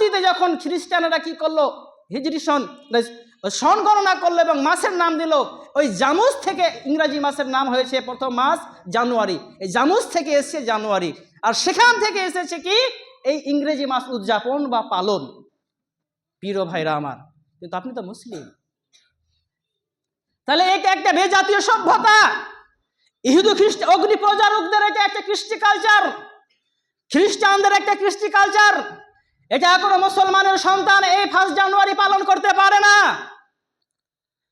পরবর্তীতে যখন খ্রিস্টানেরা কি করল? হিজরি সন সন গণনা করল এবং মাসের নাম দিল। ওই জামুস থেকে ইংরাজি মাসের নাম হয়েছে প্রথম মাস জানুয়ারি। এই জামুস থেকে এসছে জানুয়ারি। আর সেখান থেকে এসেছে কি? এই ইংরেজি মাস উদযাপন বা পালন। প্রিয় ভাইরা আমার, কিন্তু আপনি তো মুসলিম। তাহলে এটা একটা বেজাতীয় সভ্যতা। ইহুদু খ্রিস্ট অগ্নি প্রজারকদের এটা একটা কৃষ্টি কালচার খ্রিস্টানদের একটা কৃষ্টি কালচার এটা কোনো মুসলমানের সন্তান এই ফার্স্ট জানুয়ারি পালন করতে পারে না।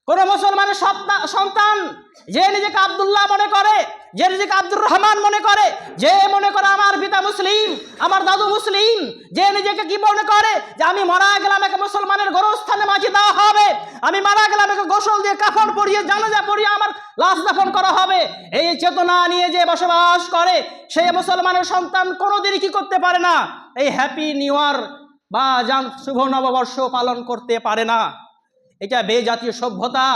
কোনো মুসলমানের সন্তা- সন্তান যে নিজেকে আব্দুল্লাহ মনে করে, যে নিজেকে আব্দুর রহমান মনে করে, যে মনে করে আমার পিতা মুসলিম, আমার দাদু মুসলিম, যে নিজেকে কি মনে করে, যে আমি মারা গেলাম একে মুসলমানের গরস্থানে মাঝে দেওয়া হবে, আমি মারা গেলাম একে গোসল দিয়ে কাফন পরিয়ে জানাজা পরিয়ে আমার লাশ দাফন করা হবে। এই চেতনা নিয়ে যে বসবাস করে, সে মুসলমানের সন্তান কোনোদিনই কি করতে পারে না। এই হ্যাপি নিউ ইয়ার বা জান, শুভ নববর্ষ পালন করতে পারে না। এটা বেজাতীয় সভ্যতা।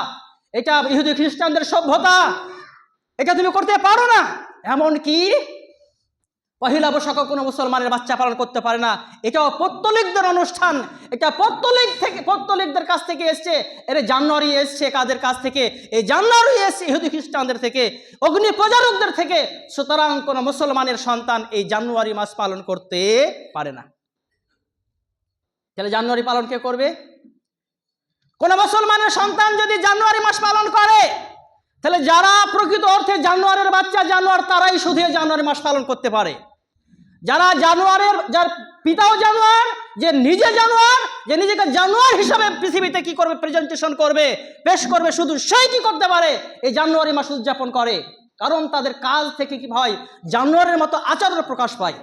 এটা ইহুদি খ্রিস্টানদের সভ্যতা। এটা তুমি করতে পারো না। এমন কি? পহিলা বৈশাখও কোনো মুসলমানের বাচ্চা পালন করতে পারে না। এটাও পত্তলিকদের অনুষ্ঠান। এটা পত্তলিক থেকে পত্তলিকদের কাছ থেকে এসছে। এর জানুয়ারি এসছে কাদের কাছ থেকে? এই জানুয়ারি এসছে ইহুদি খ্রিস্টানদের থেকে। অগ্নি প্রজারকদের থেকে। সুতরাং কোনো মুসলমানের সন্তান এই জানুয়ারি মাস পালন করতে পারে না। তাহলে জানুয়ারি পালন কে করবে? কোন মুসলমানের সন্তান যদি জানুয়ারি মাস পালন করে, তাহলে যারা প্রকৃত অর্থে জানুয়ারের বাচ্চা, জানুয়ার তারাই শুধু জানুয়ারি মাস পালন করতে পারে। যারা জানুয়ারের, যার পিতাও জানুয়ার, যে নিজে জানুয়ার, যে নিজেকে জানুয়ার হিসাবে পৃথিবীতে কি করবে প্রেজেন্টেশন করবে, পেশ করবে, শুধু সেই কি করতে পারে, এই জানুয়ারি মাস উদযাপন করে। কারণ তাদের কাজ থেকে কি হয়, জানুয়ারের মতো আচরণ প্রকাশ পায়।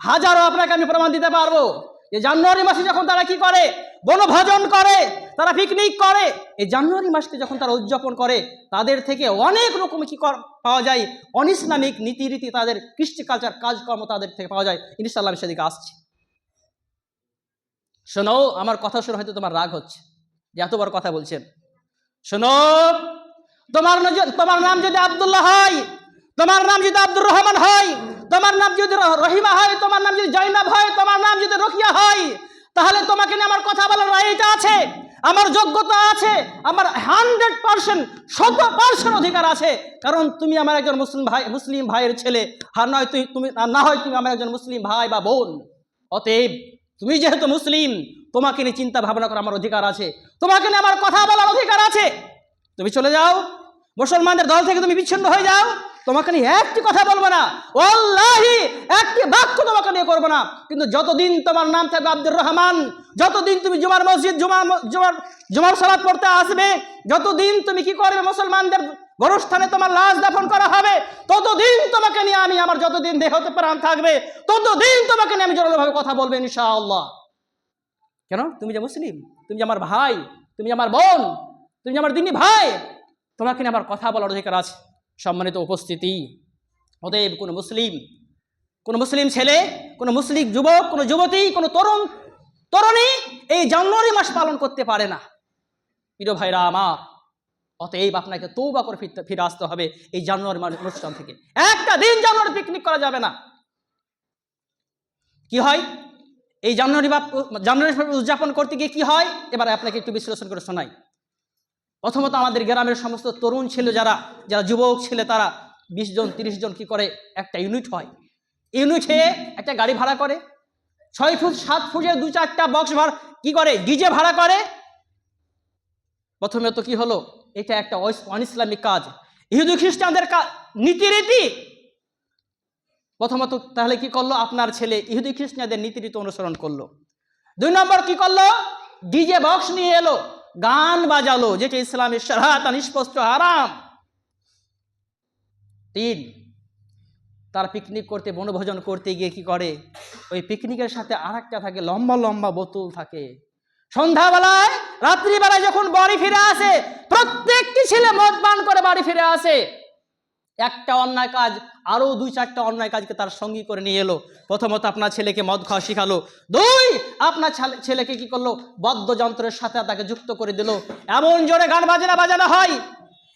হাজারো আপনাকে আমি প্রমাণ দিতে পারব যে জানুয়ারি মাসে যখন তারা কি করে বনভোজন করে, তারা পিকনিক করে। এই জানুয়ারি মাসকে যখন তারা উদযাপন করে, তাদের থেকে অনেক রকম কি পাওয়া যায়? অনিসলামিক নীতিরীতি তাদের, কৃষ্টি কালচার কাজকর্ম তাদের থেকে পাওয়া যায়। ইনশাল্লাহ আমি সেদিকে আসছি। শোনো, আমার কথা শুনে হয়তো তোমার রাগ হচ্ছে। যে এতবার কথা বলছেন। শোনো, তোমার তোমার নাম যদি আব্দুল্লাহ হয়, তোমার নাম যদি আব্দুর রহমান হয়, তোমার নাম যদি রহিমা হয়, তোমার নাম যদি জৈনব হয়, তোমার নাম যদি রকিয়া হয় তাহলে তোমাকে নিয়ে আমার কথা বলার রাইট আছে, আমার যোগ্যতা আছে, আমার হান্ড্রেড পার্সেন্ট, শত পার্সেন্ট অধিকার আছে। কারণ তুমি আমার একজন মুসলিম ভাই, মুসলিম ভাইয়ের ছেলে, আর নয় তুই, তুমি না হয় তুমি আমার একজন মুসলিম ভাই বা বোন। অতএব তুমি যেহেতু মুসলিম, তোমাকে নিয়ে চিন্তা ভাবনা করার আমার অধিকার আছে। তোমাকে নিয়ে আমার কথা বলার অধিকার আছে। তুমি চলে যাও। মুসলমানদের দল থেকে তুমি বিচ্ছিন্ন হয়ে যাও। তোমাকে নিয়ে একটি কথা বলব না। ওল্লাহি একটি বাক্য তোমাকে নিয়ে করব না। কিন্তু যতদিন তোমার নাম থাকবে আব্দুর রহমান, যতদিন তুমি জুমার মসজিদ, জুমার জুমার জুমার সালাদ পড়তে আসবে, যতদিন তুমি কি করবে মুসলমানদের গরস্থানে তোমার লাশ দাফন করা হবে, ততদিন তোমাকে নিয়ে আমি আমার যতদিন দেহতে প্রাণ থাকবে, ততদিন তোমাকে নিয়ে আমি জোরালোভাবে কথা বলব ইনশাআল্লাহ। কেন? তুমি যে মুসলিম, তুমি যে আমার ভাই, তুমি আমার বোন, তুমি আমার দিনী ভাই, তোমাকে নিয়ে আমার কথা বলার অধিকার আছে। সম্মানিত উপস্থিতি। অতএব কোনো মুসলিম কোনো মুসলিম ছেলে, কোনো মুসলিম যুবক, কোনো যুবতী, কোনো তরুণ, তরুণী এই জানুয়ারি মাস পালন করতে পারে না। প্রিয় ভাইরা আমার, অতএব আপনাকে তৌবা করে ফিরতে, ফিরে আসতে হবে এই জানুয়ারি মাস অনুষ্ঠান থেকে। একটা দিন জানুয়ারি পিকনিক করা যাবে না। কি হয়? এই জানুয়ারি বা জানুয়ারি উদযাপন করতে গিয়ে কি হয়? এবার আপনাকে একটু বিশ্লেষণ করে শোনাই। প্রথমত আমাদের গ্রামের সমস্ত তরুণ ছিল যারা যারা যুবক ছেলে, তারা বিশ জন, তিরিশ জন কি করে একটা ইউনিট হয়? ইউনিট হয়ে একটা গাড়ি ভাড়া করে, ছয় ফুট, সাত ফুটে দু চারটা বক্স ভাড়া কি করে? ডিজে ভাড়া করে। প্রথমে তো কি হলো? এটা একটা অনিসলামিক কাজ। ইহুদু খ্রিস্টানদের কা- নীতিরীতি। প্রথমত তাহলে কি করল? আপনার ছেলে ইহুদি খ্রিস্টানদের নীতিরীতি অনুসরণ করল। দুই নম্বর কি করল? ডিজে বক্স নিয়ে এলো। গান বাজালো যেটা ইসলামের সারাত নিষ্পষ্ট হারাম। তিন, তার পিকনিক করতে, বনভোজন করতে গিয়ে কি করে? ওই পিকনিকের সাথে আর থাকে, লম্বা লম্বা বোতল থাকে। সন্ধ্যাবেলায়, রাত্রিবেলায় যখন বাড়ি ফিরে আসে, প্রত্যেকটি ছেলে মদ পান করে বাড়ি ফিরে আসে। একটা অন্যায় কাজ, আরও দুই চারটা অন্যায় কাজকে তার সঙ্গী করে নিয়ে এলো। প্রথমত আপনার ছেলেকে মদ খাওয়া শিখালো। দুই, আপনার ছেলে- ছেলেকে কি করল? বাদ্যযন্ত্রের সাথে তাকে যুক্ত করে দিল। এমন জোরে গান বাজনা বাজানো হয়।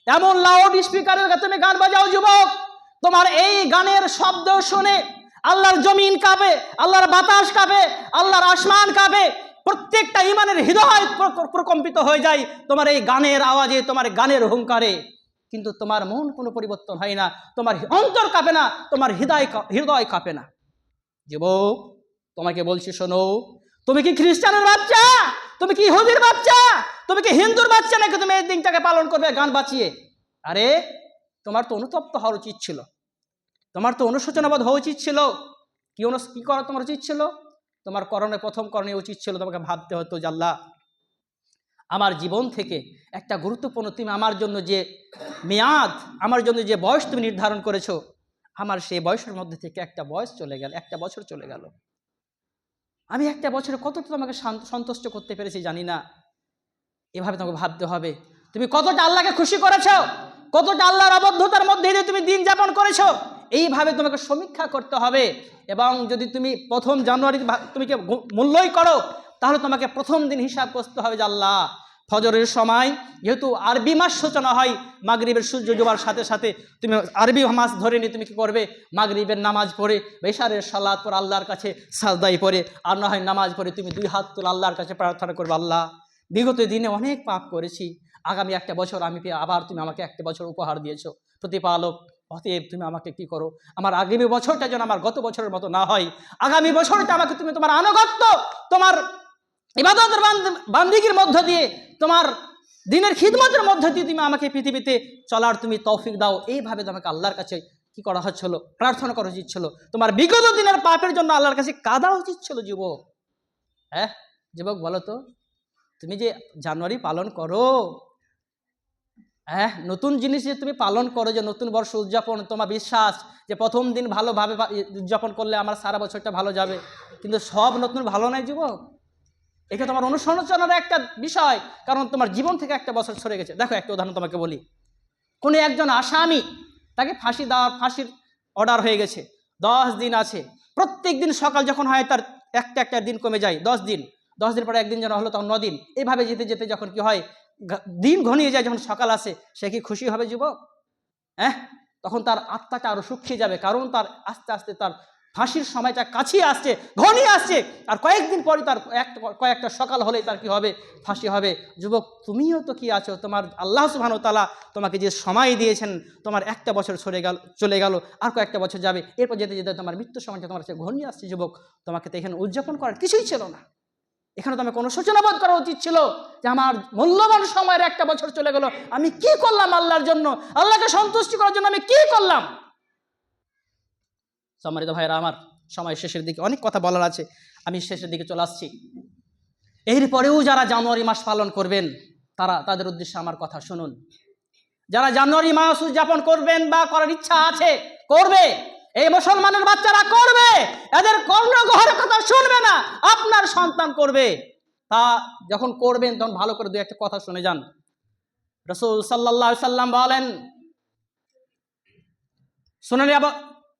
এমন লাউড স্পিকারের তুমি গান বাজাও, যুবক। তোমার এই গানের শব্দ শুনে আল্লাহর জমিন কাঁপে, আল্লাহর বাতাস কাঁপে, আল্লাহর আসমান কাঁপে। প্রত্যেকটা ইমানের হৃদয় প্র- প্রকম্পিত হয়ে যায়। তোমার এই গানের আওয়াজে, তোমার গানের হুঙ্কারে। কিন্তু তোমার মন কোনো পরিবর্তন হয় না, তোমার অন্তর কাঁপে না, তোমার হৃদয় হৃদয় কাঁপে না। যুবক, তোমাকে বলছি শোনো, তুমি কি খ্রিস্টানের বাচ্চা? তুমি কি ইহুদির বাচ্চা? তুমি কি হিন্দুর বাচ্চা নাকি তুমি এই দিনটাকে পালন করবে, গান বাঁচিয়ে আরে, তোমার তো অনুতপ্ত হওয়ার উচিত ছিল। তোমার তো অনুশোচনাবোধ হওয়া উচিত ছিল। কি অনু কি করা তোমার উচিত ছিল? তোমার করণে প্রথম করণে উচিত ছিল, তোমাকে ভাবতে হতো যে আল্লাহ আমার জীবন থেকে একটা গুরুত্বপূর্ণ তুমি আমার জন্য যে মেয়াদ, আমার জন্য যে বয়স তুমি নির্ধারণ করেছ, আমার সেই বয়সের মধ্যে থেকে একটা বয়স চলে গেল, একটা বছর চলে গেল। আমি একটা বছরে কতটা তোমাকে সন্তুষ্ট করতে পেরেছি জানি না। এভাবে তোমাকে ভাবতে হবে। তুমি কতটা আল্লাহকে খুশি করেছ? কতটা আল্লাহর আবদ্ধতার মধ্যে দিয়ে তুমি দিন যাপন করেছ? এইভাবে তোমাকে সমীক্ষা করতে হবে এবং যদি তুমি প্রথম জানুয়ারি তুমি মূল্যই করো তাহলে তোমাকে প্রথম দিন হিসাব করতে হবে যে আল্লাহ, ফজরের সময় যেহেতু আরবি মাস সূচনা হয়, মাগরিবের সূর্য ডোবার সাথে সাথে তুমি আরবি মাস ধরে নিয়ে তুমি কি করবে? মাগরিবের নামাজ পড়ে, বেশারের সালাদ পর আল্লাহর কাছে সাজদাই পড়ে, আর না হয় নামাজ পড়ে তুমি দুই হাত তুলে আল্লাহর কাছে প্রার্থনা করবে, আল্লাহ, বিগত দিনে অনেক পাপ করেছি। আগামী একটা বছর আমি আবার তুমি আমাকে একটা বছর উপহার দিয়েছ। প্রতিপালক, অতএব তুমি আমাকে কি করো? আমার আগামী বছরটা যেন আমার গত বছরের মতো না হয়। আগামী বছরটা আমাকে তুমি তোমার আনুগত্য, তোমার ইবাদত বান্দিগির মধ্য দিয়ে, তোমার দিনের খিদমতের মধ্য দিয়ে তুমি আমাকে পৃথিবীতে চলার তুমি তৌফিক দাও। এইভাবে তোমাকে আল্লাহর কাছে কি করা হচ্ছিল? প্রার্থনা করা উচিত ছিল তোমার বিগত দিনের পাপের জন্য আল্লাহর কাছে কাদা উচিত ছিল যুবক। হ্যাঁ? যুবক, বলো তো, তুমি যে জানুয়ারি পালন করো হ্যাঁ? নতুন জিনিস যে তুমি পালন করো, যে নতুন বর্ষ উদযাপন, তোমার বিশ্বাস যে প্রথম দিন ভালোভাবে উদযাপন করলে আমার সারা বছরটা ভালো যাবে। কিন্তু সব নতুন ভালো নয় যুবক। এটা তোমার অনুসরণের একটা বিষয়, কারণ তোমার জীবন থেকে একটা বছর সরে গেছে। দেখো, একটা উদাহরণ তোমাকে বলি। কোনো একজন আসামি, তাকে ফাঁসি দেওয়ার, ফাঁসির অর্ডার হয়ে গেছে। দশ দিন আছে। প্রত্যেক দিন সকাল যখন হয়, তার একটা একটা দিন কমে যায়, দশ দিন। দশ দিন পরে একদিন যেন হলো, তখন দিন এভাবে যেতে যেতে যখন কি হয় দিন ঘনিয়ে যায়, যখন সকাল আসে, সে কি খুশি হবে, যুবক? হ্যাঁ? তখন তার আত্মাটা আরও শুকিয়ে যাবে, কারণ তার আস্তে আস্তে তার ফাঁসির সময়টা কাছিয়ে আসছে, ঘনিয়ে আসছে। আর কয়েকদিন পরে তার একটা কয়েকটা সকাল হলেই তার কি হবে? ফাঁসি হবে। যুবক, তুমিও তো কি আছো? তোমার আল্লাহ সুবহান তালা তোমাকে যে সময় দিয়েছেন, তোমার একটা বছর সরে গেল, চলে গেল, আর কয়েকটা বছর যাবে। এরপর যেতে যেতে তোমার মৃত্যু সময়টা তোমার কাছে ঘনিয়ে আসছে যুবক। তোমাকে তো এখানে উদযাপন করার কিছুই ছিল না। এখানে তোমার কোনো সূচনাবোধ করা উচিত ছিল যে আমার মূল্যবান সময়ের একটা বছর চলে গেল। আমি কি করলাম আল্লাহর জন্য? আল্লাহকে সন্তুষ্টি করার জন্য আমি কি করলাম? সম্মানিত ভাইরা আমার সময় শেষের দিকে অনেক কথা বলার আছে, আমি শেষের দিকে চলে আসছি। এরপরেও যারা জানুয়ারি মাস পালন করবেন, তারা তাদের উদ্দেশ্যে আমার কথা শুনুন। যারা জানুয়ারি মাস উদযাপন করবেন বা করার ইচ্ছা আছে, করবে। এই মুসলমানের বাচ্চারা করবে। এদের কর্ণগহরের কথা শুনবে না, আপনার সন্তান করবে। তা যখন করবেন, তখন ভালো করে দু একটা কথা শুনে যান। রসুল সাল্লাহ সাল্লাম বলেন আবু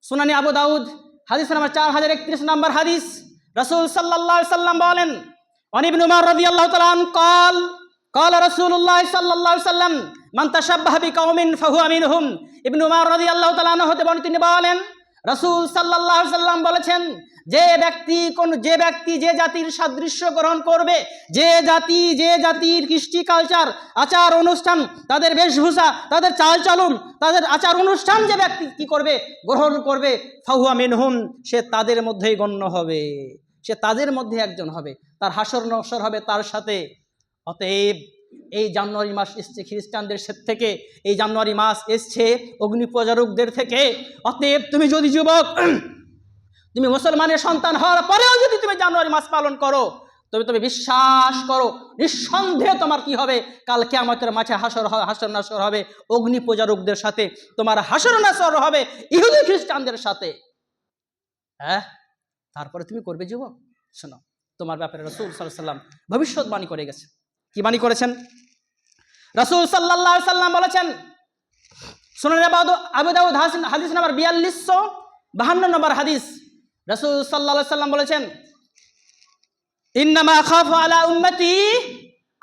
সুনানি আবু দাউদ হাদিস নাম্বার চার হাজার একত্রিশ নম্বর হাদিস। রসুল সাল্লাহ সাল্লাম বলেন অনিবিন উমার রদি আল্লাহ তালান কল কল রসুল্লাহ সাল্লাহ সাল্লাম, মান তাসাব্বাহ কৌমিন ফাহু আমিনহুম ইবিন উমার রদি আল্লাহ তালান হতে বলেন তিনি বলেন, রসুল সাল্লাহ সাল্লাম বলেছেন যে ব্যক্তি কোন, যে ব্যক্তি যে জাতির সাদৃশ্য গ্রহণ করবে, যে জাতি, যে জাতির কৃষ্টি কালচার আচার অনুষ্ঠান, তাদের বেশভূষা, তাদের চালচলন, তাদের আচার অনুষ্ঠান যে ব্যক্তি কি করবে, গ্রহণ করবে, ফাহুয়া মিনহুম সে তাদের মধ্যেই গণ্য হবে। সে তাদের মধ্যে একজন হবে। তার হাসর নসর হবে তার সাথে। অতএব এই জানুয়ারি মাস এসছে খ্রিস্টানদের থেকে, এই জানুয়ারি মাস এসছে অগ্নি প্রচারকদের থেকে। অতএব তুমি যদি যুবক তুমি মুসলমানের সন্তান হওয়ার পরেও যদি তুমি জানুয়ারি মাস পালন করো, তবে তুমি বিশ্বাস করো, নিঃসন্দেহে তোমার কি হবে? কালকে কেয়ামতের মাঠে হাসর হাসর নাসর হবে, অগ্নি প্রচারকদের সাথে, তোমার হাসর নাসর হবে, ইহুদি খ্রিস্টানদের সাথে। হ্যাঁ? তারপরে তুমি করবে যুবক। শোনো, তোমার ব্যাপারে রসুল সাল্লাম ভবিষ্যৎবাণী করে গেছে। কি বাণী করেছেন? রসুল সাল্লাহ সাল্লাম বলেছেন, শুনুন আবু হাসিন হাদিস নাম্বার বিয়াল্লিশশো বাহান্ন নম্বর হাদিস। রসুল সাল্লাহ সাল্লাম বলেছেন, ইন্নামা খাফ আলা উম্মতি,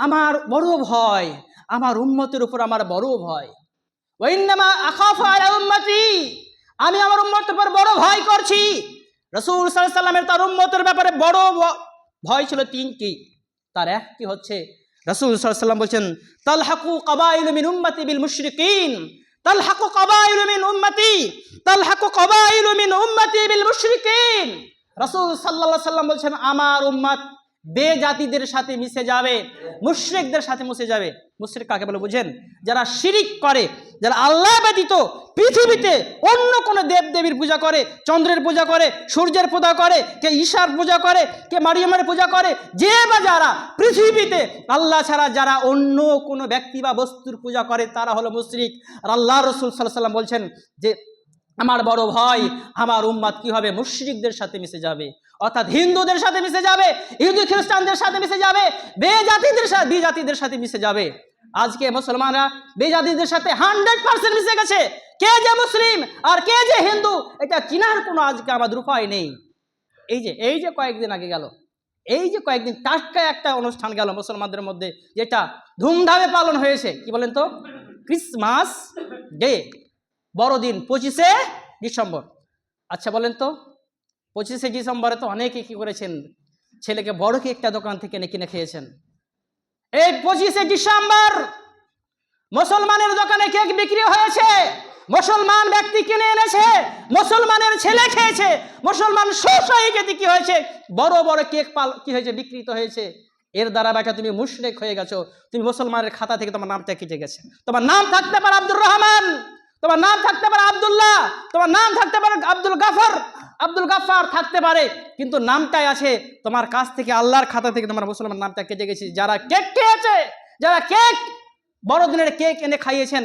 আমার বড় ভয়, আমার উম্মতের উপর আমার বড় ভয়। ওইন্নামা আখাফ আলা উম্মতি, আমি আমার উম্মতের উপর বড় ভয় করছি। রসুল সাল্লামের তার উম্মতের ব্যাপারে বড় ভয় ছিল তিনটি। তার একটি হচ্ছে, রসুল সাল্লাম বলছেন, তালহাকু কাবাইল মিন উম্মতি বিল মুশরিকিন, তালহাকু কাবাইল মিন উম্মতি তালহাকু কাবাইল মিন উম্মতি বিল মুশরিকিন। রসুল সাল্লাল্লাহু সাল্লাম বলছেন, আমার উম্মত বে জাতিদের সাথে মিশে যাবে, মুশরিকদের সাথে মিশে যাবে। মুশরিক কাকে বলে বুঝেন? যারা শিরিক করে, যারা আল্লাহ ব্যতীত পৃথিবীতে অন্য কোনো দেব দেবীর পূজা করে, চন্দ্রের পূজা করে, সূর্যের পূজা করে, কে ঈশার পূজা করে, কে মারিয়ামের পূজা করে, যে বা যারা পৃথিবীতে আল্লাহ ছাড়া যারা অন্য কোনো ব্যক্তি বা বস্তুর পূজা করে, তারা হলো মুশরিক। আর আল্লাহ রসুল সাল্লাহ সাল্লাম বলছেন যে আমার বড় ভয় আমার উম্মাদ কি হবে? মুশরিকদের সাথে মিশে যাবে। অর্থাৎ হিন্দুদের সাথে মিশে যাবে, ইহুদি, খ্রিস্টানদের সাথে মিশে যাবে, বেজাতিদের সাথে বিজাতিদের সাথে মিশে যাবে। আজকে মুসলমানরা বেজাতিদের সাথে হান্ড্রেড পার্সেন্ট মিশে গেছে। কে যে মুসলিম আর কে যে হিন্দু, এটা চিনার কোনো আজকে আমাদের উপায় নেই। এই যে এই যে কয়েকদিন আগে গেল, এই যে কয়েকদিন টাটকা একটা অনুষ্ঠান গেল মুসলমানদের মধ্যে, যেটা ধুমধামে পালন হয়েছে। কি বলেন তো? ক্রিসমাস ডে বড়দিন পঁচিশে ডিসেম্বর। আচ্ছা বলেন তো, পঁচিশে ডিসেম্বরে তো অনেকে কি করেছেন? ছেলেকে বড় কি একটা দোকান থেকে কিনে খেয়েছেন। এই পঁচিশে ডিসেম্বর মুসলমানের দোকানে কেক বিক্রি হয়েছে, মুসলমান ব্যক্তি কিনে এনেছে, মুসলমানের ছেলে খেয়েছে, মুসলমান সোসাইটিতে কি হয়েছে? বড় বড় কেক পাল, কি হয়েছে? বিকৃত হয়েছে। এর দ্বারা বেটা তুমি মুশরেক হয়ে গেছো, তুমি মুসলমানের খাতা থেকে তোমার নামটা কেটে গেছে। তোমার নাম থাকতে পারে আব্দুর রহমান। তোমার নাম থাকতে পারে আব্দুল্লাহ, তোমার নাম থাকতে পারে আব্দুল গাফর, আব্দুল গাফার থাকতে পারে, কিন্তু নামটাই আছে তোমার কাছ থেকে, আল্লাহর খাতা থেকে, তোমার মুসলমান নামটা কেটে গেছে। যারা কেক খেয়েছে, যারা কেক, বড়দিনের কেক এনে খাইয়েছেন,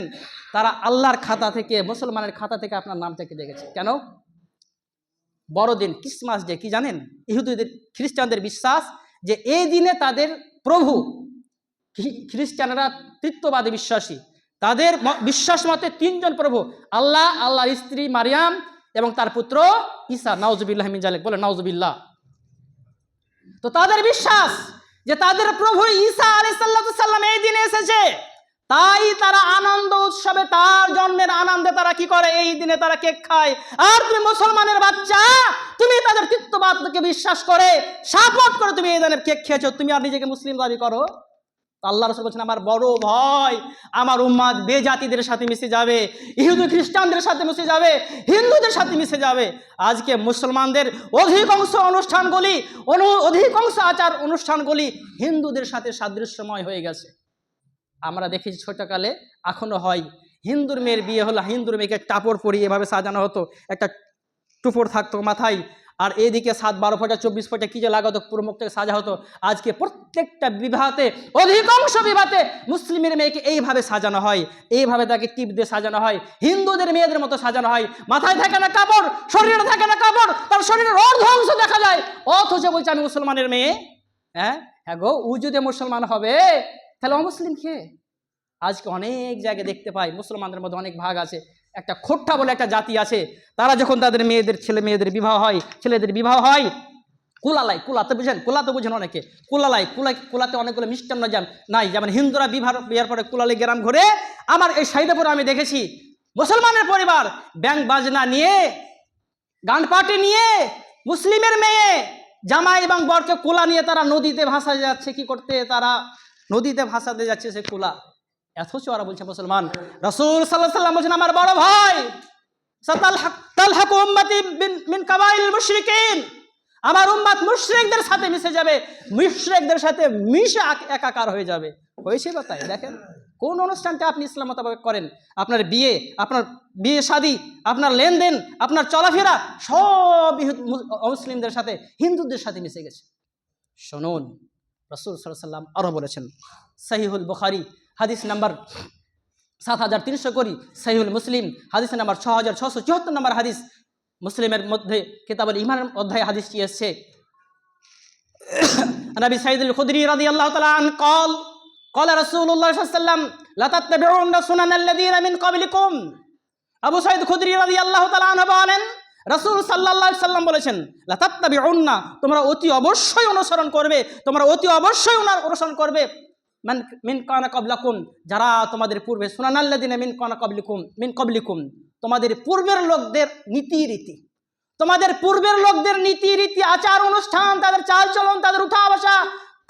তারা আল্লাহর খাতা থেকে, মুসলমানের খাতা থেকে আপনার নামটা কেটে গেছে। কেন? বড়দিন, ক্রিসমাস ডে, কি জানেন? ইহুদিদের, খ্রিস্টানদের বিশ্বাস যে এই দিনে তাদের প্রভু খ্রিস্টানরা তৃত্ববাদী বিশ্বাসী। তাদের বিশ্বাস মতে তিনজন প্রভু, আল্লাহ, আল্লাহর স্ত্রী মারিয়াম এবং তার পুত্র ঈসা। নাউজুবিল্লাহ মিন জালেক বলে নাউজুবিল্লাহ। তো তাদের বিশ্বাস যে তাদের প্রভু ঈসা আলি সাল্লাম এই দিনে এসেছে। তাই তারা আনন্দ উৎসবে, তার জন্মের আনন্দে তারা কি করে? এই দিনে তারা কেক খায়। আর তুমি মুসলমানের বাচ্চা, তুমি তাদের তৃত্ববাদকে বিশ্বাস করে, সাপোর্ট করে তুমি এই দিনের কেক খেয়েছো। তুমি আর নিজেকে মুসলিম দাবি করো? আল্লাহ রসুল বলছেন, আমার বড় ভয়, আমার উম্মাদ বেজাতিদের সাথে মিশে যাবে, ইহুদি খ্রিস্টানদের সাথে মিশে যাবে, হিন্দুদের সাথে মিশে যাবে। আজকে মুসলমানদের অধিকাংশ অনুষ্ঠানগুলি, অনু, অধিকাংশ আচার অনুষ্ঠানগুলি হিন্দুদের সাথে সাদৃশ্যময় হয়ে গেছে। আমরা দেখেছি ছোটকালে এখনও হয়, হিন্দুর মেয়ের বিয়ে হলো, হিন্দুর মেয়েকে টাপড় পরিয়ে এভাবে সাজানো হতো, একটা টুপড় থাকতো মাথায় আর এদিকে সাত, বারো ফোঁটা, চব্বিশ ফোঁটা কি যে লাগাতো পুরো মুখটাকে সাজা হতো। আজকে প্রত্যেকটা বিবাহতে অধিকাংশ বিবাহতে মুসলিমের মেয়েকে এইভাবে সাজানো হয়। এইভাবে তাকে টিপ দিয়ে সাজানো হয়। হিন্দুদের মেয়েদের মতো সাজানো হয়। মাথায় থাকে না কাপড়, শরীরে থাকে না কাপড়, তার শরীরের অর্ধ অংশ দেখা যায়। অথচ বলছে, আমি মুসলমানের মেয়ে। হ্যাঁ? হ্যাঁ গো, ও যদি মুসলমান হবে, তাহলে অমুসলিম কে? আজকে অনেক জায়গায় দেখতে পাই, মুসলমানদের মধ্যে অনেক ভাগ আছে। একটা খোট্টা বলে একটা জাতি আছে, তারা যখন তাদের মেয়েদের, ছেলে মেয়েদের বিবাহ হয়, ছেলেদের বিবাহ হয়, কুলালাই, কুলাতে বুঝেন? কুলাতে বুঝেন অনেকে। কুলালাই কুলা কুলাতে অনেকগুলো মিষ্টান্ন যান নাই। যেমন হিন্দুরা বিবাহ, বিয়ার পরে কুলালি গ্রাম ঘুরে, আমার এই সাইডে আমি দেখেছি, মুসলমানের পরিবার ব্যাংক বাজনা নিয়ে, গান পার্টি নিয়ে, মুসলিমের মেয়ে, জামাই এবং বরকে কুলা নিয়ে তারা নদীতে ভাসা যাচ্ছে, কি করতে? তারা নদীতে ভাসাতে যাচ্ছে সে কুলা। অথচ ওরা বলছে মুসলমান। রসুল সাল্লাহ সাল্লাম বলছেন, আমার বড় ভাই আমার উম্মাত মুশরিকদের সাথে মিশে যাবে, মুশরিকদের সাথে মিশে একাকার হয়ে যাবে। হয়েছে বা তাই দেখেন। কোন অনুষ্ঠানটা আপনি ইসলাম মোতাবেক করেন? আপনার বিয়ে আপনার বিয়ে শাদী, আপনার লেনদেন, আপনার চলাফেরা, সব মুসলিমদের সাথে, হিন্দুদের সাথে মিশে গেছে। শুনুন, রসুল সাল্লাম আরও বলেছেন, সহিহুল বুখারি হাদিস নাম্বার সাত হাজার তিনশো করি সাইহুল মুসলিম, হাদিস নাম্বার ছ হাজার ছশো চুয়াত্তর নম্বর হাদিস। মুসলিমের মধ্যে কেতাবুল ইমানের অধ্যায় হাদিসটি এসছে। নবী সাইদুল খুদরি রাদি আল্লাহ তালা তালান কল কল রসুল্লাহ সাল্লাম লতাত্তাবিউন সুনান আল্লাযীনা মিন ক্বাবলিকুম। আবু সাইদ খুদরি রাদিয়াল্লাহু তাআলা আনহু বলেন, রাসূল সাল্লাল্লাহু সাল্লাম বলেছেন, লতাত্তাবিউন, তোমরা অতি অবশ্যই অনুসরণ করবে, তোমরা অতি অবশ্যই অনুসরণ করবে। মান মিন কানা কবলাকুম যারা তোমাদের পূর্বে সুনানাল্লাদিনা মিন কানা কবলিকুম মিন কবলিকুম তোমাদের পূর্বের লোকদের নীতি রীতি তোমাদের পূর্বের লোকদের নীতি রীতি আচার অনুষ্ঠান, তাদের চালচলন, তাদের উঠা বসা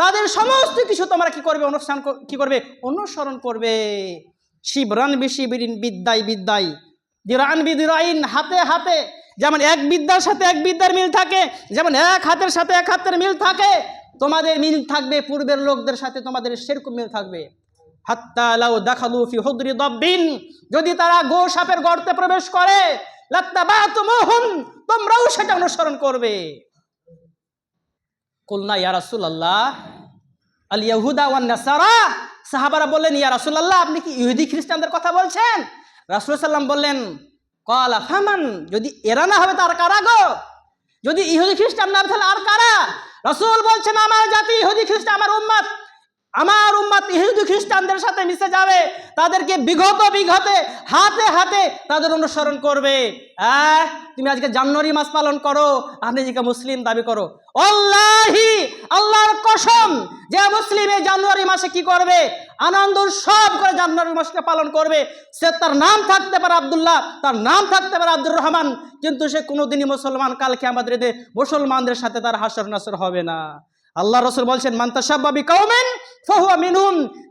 তাদের সমস্ত কিছু তোমরা কি করবে? অনুষ্ঠান কি করবে? অনুসরণ করবে। শিবরান বেশি বিদ্যায় বিদ্যায়, দিরান বিদিরাইন হাতে হাতে। যেমন এক বিদ্যার সাথে এক বিদ্যার মিল থাকে, যেমন এক হাতের সাথে এক হাতের মিল থাকে তোমাদের মিল থাকবে, পূর্বের লোকদের সাথে তোমাদের সেরকম মিল থাকবে। হাত্তা লাউ দাখালু ফি হুদরি দাব্বিন, যদি তারা গো সাপের গর্তে প্রবেশ করে তোমরাও সেটা অনুসরণ করবে। কুলনা ইয়া রাসূলুল্লাহ, আল ইয়াহুদা ওয়ান নাসারা, সাহাবারা বললেন, ইয়া রাসূলুল্লাহ, আপনি কি ইহুদি খ্রিস্টানদের কথা বলছেন? রাসূল সাল্লাম বললেন কলা ফামান, যদি এরা না হবে তার কারা গো? যদি ইহুদি খ্রিস্টান না হবে তাহলে আর কারা? রাসূল বলছেন আমার জাতি ইহুদি খ্রিস্ট আমার উম্মত। আমার উম্মত ইহুদি খ্রিস্টানদের সাথে মিশে যাবে, তাদেরকে বিগত বিঘতে হাতে হাতে তাদের অনুসরণ করবে। তুমি আজকে জানুয়ারি মাস পালন করো, আপনি মুসলিম দাবি করো। আল্লাহি, আল্লাহর কসম, যে মুসলিম এই জানুয়ারি মাসে কি করবে? আনন্দ সব করে জানুয়ারি মাসকে পালন করবে। সে তার নাম থাকতে পারে আব্দুল্লাহ, তার নাম থাকতে পারে আব্দুর রহমান, কিন্তু সে কোনোদিনই মুসলমান, কালকে আমাদের মুসলমানদের সাথে তার হাসর নাসর হবে না। আল্লাহ রসুল বলছেন মান্তাসাব্বাবি কৌমেন ফহুয়া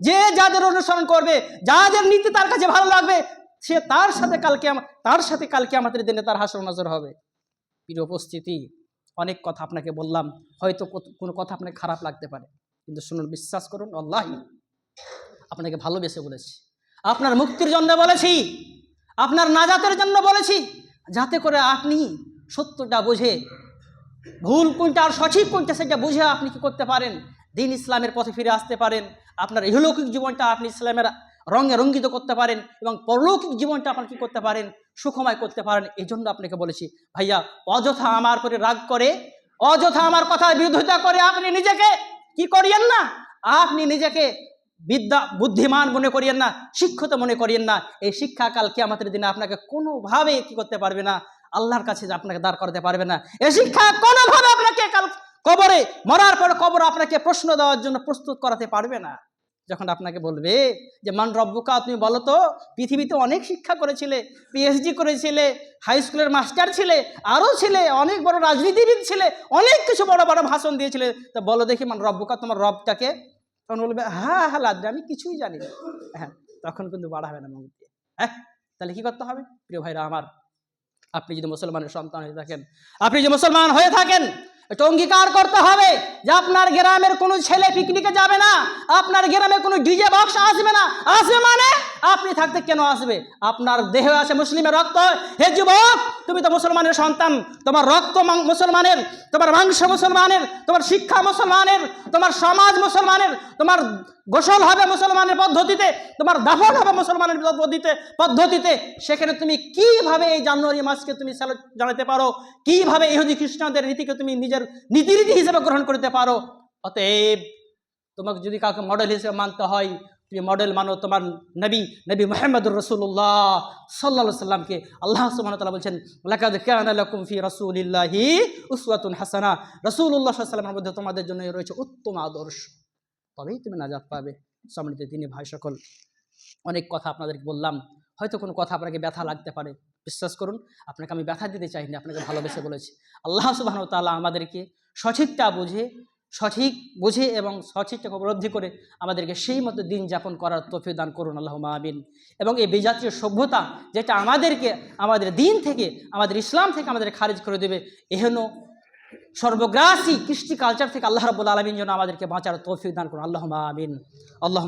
যে যাদের অনুসরণ করবে, যাদের নীতি তার কাছে ভালো লাগবে, সে তার সাথে কালকে তার সাথে কালকে আমাদের দিনে তার হাসর নজর হবে। প্রিয় উপস্থিতি, অনেক কথা আপনাকে বললাম, হয়তো কোনো কথা আপনাকে খারাপ লাগতে পারে, কিন্তু শুনুন, বিশ্বাস করুন, আল্লাহি, আপনাকে ভালোবেসে বলেছি। আপনার মুক্তির জন্য বলেছি, আপনার নাজাতের জন্য বলেছি, যাতে করে আপনি সত্যটা বুঝে। ভুল কোনটা আর সঠিক কোনটা সেটা বুঝে আপনি কি করতে পারেন? দিন ইসলামের পথে ফিরে আসতে পারেন। আপনার ইহলৌকিক জীবনটা আপনি ইসলামের রঙে রঙ্গিত করতে পারেন এবং পরলৌকিক জীবনটা আপনি কি করতে পারেন? সুখময় করতে পারেন। এই জন্য আপনাকে বলেছি, ভাইয়া, অযথা আমার করে রাগ করে, অযথা আমার কথার বিরোধিতা করে আপনি নিজেকে কি করিয়েন না? আপনি নিজেকে বিদ্যা, বুদ্ধিমান মনে করিয়েন না, শিক্ষিত মনে করিয়েন না। এই শিক্ষা কাল আমাদের দিনে আপনাকে কোনোভাবে কি করতে পারবে না। আল্লাহর কাছে আপনাকে দাঁড় করাতে পারবে না। এই শিক্ষা কোনোভাবে আপনাকে কবরে মরার পর কবর আপনাকে প্রশ্ন দেওয়ার জন্য প্রস্তুত করাতে পারবে না। যখন আপনাকে বলবে যে, মান রব্বুকা, তুমি বলো তো, পৃথিবীতে অনেক শিক্ষা করেছিলে পিএইচডি করেছিলে হাই স্কুলের মাস্টার ছিলে, আরও ছিলে, অনেক বড় রাজনীতিবিদ ছিলে, অনেক কিছু বড় বড় ভাষণ দিয়েছিলে। তো বলো দেখি, মান রব্বুকা, তোমার রবটাকে? তখন বলবে হ্যাঁ হ্যাঁ লাদ্রি আমি কিছুই জানি না। হ্যাঁ তখন কিন্তু বাড়াবে না মুখ দিয়ে। হ্যাঁ তাহলে কী করতে হবে? প্রিয় ভাইরা আমার আপনি যদি মুসলমানের সন্তান হয়ে থাকেন আপনি যদি মুসলমান হয়ে থাকেন এটা অঙ্গীকার করতে হবে যে আপনার গ্রামের কোনো ছেলে পিকনিকে যাবে না, আপনার গ্রামে কোনো ডিজে বক্স আসবে না। আসবে মানে আপনি থাকতে কেন আসবে? আপনার দেহে আছে মুসলিমের রক্ত। হে যুবক, তুমি তো মুসলমানের সন্তান। তোমার রক্ত মুসলমানের, তোমার মাংস মুসলমানের, তোমার শিক্ষা মুসলমানের, তোমার সমাজ মুসলমানের, তোমার গোসল হবে মুসলমানের পদ্ধতিতে, তোমার দাফন হবে মুসলমানের পদ্ধতিতে পদ্ধতিতে। সেখানে তুমি কীভাবে এই জানুয়ারি মাসকে তুমি জানাতে পারো? কীভাবে ইহুদি খ্রিস্টানদের রীতিকে তুমি নিজের নীতিরীতি হিসেবে গ্রহণ করতে পারো। অতএব তোমাকে যদি কাউকে মডেল হিসেবে মানতে হয়, তুমি মডেল মানো তোমার নবী নবী মোহাম্মদুর রসুল্লাহ সাল্লা সাল্লামকে আল্লাহ ওয়া বলছেন, লাকাদ কানা লাকুম ফি রাসূলিল্লাহি উসওয়াতুন হাসানা। আলাইহি ওয়াসাল্লামের মধ্যে তোমাদের জন্য রয়েছে উত্তম আদর্শ। তবেই তুমি নাজাত পাবে। সম্মানিত তিনি ভাই সকল অনেক কথা আপনাদেরকে বললাম। হয়তো কোনো কথা আপনাকে ব্যথা লাগতে পারে। বিশ্বাস করুন, আপনাকে আমি ব্যথা দিতে চাইনি, আপনাকে ভালোবেসে বলেছি। আল্লাহ সুবাহ তাআলা আমাদেরকে সঠিকটা বুঝে, সঠিক বুঝে এবং সঠিকটাকে উপলব্ধি করে আমাদেরকে সেই মতো দিন যাপন করার তফিক দান করুন আল্লাহ আমিন। এবং এই বিজাতীয় সভ্যতা যেটা আমাদেরকে, আমাদের দিন থেকে, আমাদের ইসলাম থেকে আমাদের খারিজ করে দেবে এহেন সর্বগ্রাসী কৃষ্টি কালচার থেকে আল্লাহ রব্বুল আলমিন যেন আমাদেরকে বাঁচার তৌফিক দান করুন আল্লাহ আমিন। আল্লাহ